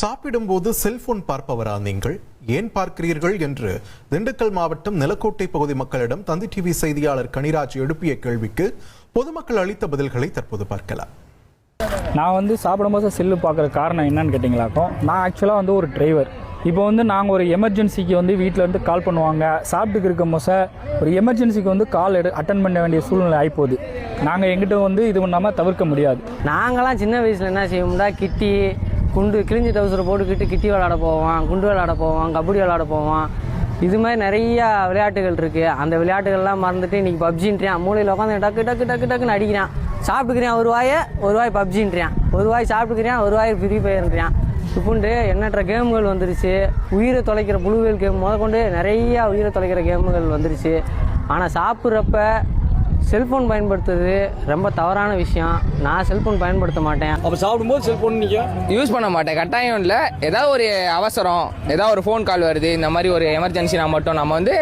சாப்பிடும்போது செல்போன் பார்ப்பவரா நீங்கள்? ஏன் பார்க்கிறீர்கள் என்று திண்டுக்கல் மாவட்டம் நிலக்கோட்டை பகுதி மக்களிடம் தந்தி டிவி செய்தியாளர் கனிராஜ் எழுப்பிய கேள்விக்கு பொதுமக்கள் அளித்த பதில்களை தற்போது பார்க்கலாம். நான் வந்து சாப்பிடும்போது செல்லு பார்க்குற காரணம் என்னன்னு கேட்டிங்களாக்கும் நான் ஆக்சுவலாக வந்து ஒரு டிரைவர் இப்போ வந்து நாங்கள் ஒரு எமர்ஜென்சிக்கு வந்து வீட்டில் இருந்து கால் பண்ணுவாங்க. சாப்பிட்டுக்கு இருக்கும் போச ஒரு எமர்ஜென்சிக்கு வந்து கால் எடு அட்டன் பண்ண வேண்டிய சூழ்நிலை ஆகிப்போகுது நாங்கள் எங்கிட்ட வந்து இது பண்ணாமல் தவிர்க்க முடியாது. நாங்களாம் சின்ன வயசில் என்ன செய்வோம்னா கிட்டி குண்டு கிழிஞ்சி டவுசரை போட்டுக்கிட்டு கிட்டி விளாட போவான் குண்டு விளாட போவான் கபடி விளாட போவோம் இது மாதிரி நிறையா விளையாட்டுகள் இருக்குது அந்த விளையாட்டுகள்லாம் மறந்துட்டு இன்னைக்கு பப்ஜின்றியான். மூலையில் உட்காந்து டக்கு டக்கு டக்கு டக்குன்னு அடிக்கிறான். சாப்பிட்டுக்கிறேன் ஒரு வாயை ஒரு வாய் பப்ஜின்றியான். ஒரு வாய் சாப்பிட்டுக்கிறேன் ஒரு வாய் ஃப்ரீ ஃபயர்ன்றான் இப்போண்டு எண்ணற்ற கேம்கள் வந்துருச்சு. உயிரை தொலைக்கிற புழுவியல் கேம் முதற்கொண்டு நிறையா உயிரை தொலைக்கிற கேமுகள் வந்துருச்சு. ஆனால் சாப்பிட்றப்ப செல்ஃபோன் பயன்படுத்துறது ரொம்ப தவறான விஷயம். நான் செல்ஃபோன் பயன்படுத்த மாட்டேன். அப்போ சாப்பிடும்போது செல்ஃபோன் நீங்கள் யூஸ் பண்ண மாட்டேன். கட்டாயம் இல்லை. ஏதாவது ஒரு அவசரம் ஏதாவது ஒரு ஃபோன் கால் வருது இந்த மாதிரி ஒரு எமர்ஜென்சினா மட்டும் நம்ம வந்து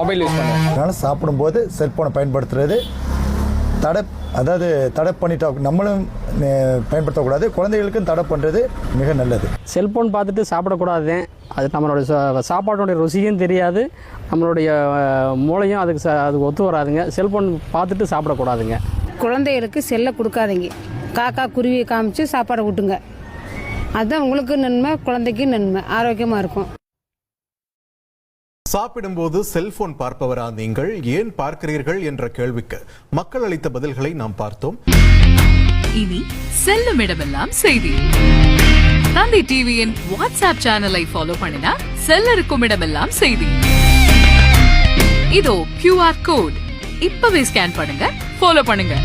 மொபைல் யூஸ் பண்ணுவோம். அதனால் சாப்பிடும்போது செல்ஃபோனை பயன்படுத்துறது தடை அதாவது தடை பண்ணிட்டா நம்மளும் பயன்படுத்தக்கூடாது குழந்தைகளுக்கும் தடை பண்ணுறது மிக நல்லது. செல்போன் பார்த்துட்டு சாப்பிடக்கூடாது. அது நம்மளுடைய சா- சாப்பாட்டோடைய ருசியும் தெரியாது. நம்மளுடைய மூளையும் அதுக்கு ச- அதுக்கு ஒத்து வராதுங்க. செல்போன் பார்த்துட்டு சாப்பிடக்கூடாதுங்க. குழந்தைகளுக்கு செல்லை கொடுக்காதீங்க. காக்கா குருவியை காமிச்சு சாப்பாடை ஊட்டுங்க. அதுதான் உங்களுக்கு நன்மை குழந்தைக்கு நன்மை. ஆரோக்கியமாக இருக்கும். சாப்பிடும்போது செல்போன் பார்ப்பவரா நீங்கள்? ஏன் பார்க்கிறீர்கள் என்ற கேள்விக்கு மக்கள் அளித்த பதில்களை நாம் பார்த்தோம். இனி செல்லும் இடமெல்லாம் செய்தி. தந்தி டிவியின் வாட்ஸ்அப் சேனலை ஃபாலோ பண்ணினா செல்ல இருக்கும் இடமெல்லாம் செய்தி. இதோ கியூஆர் கோட் இப்பவே ஸ்கேன் பண்ணுங்க ஃபாலோ பண்ணுங்க.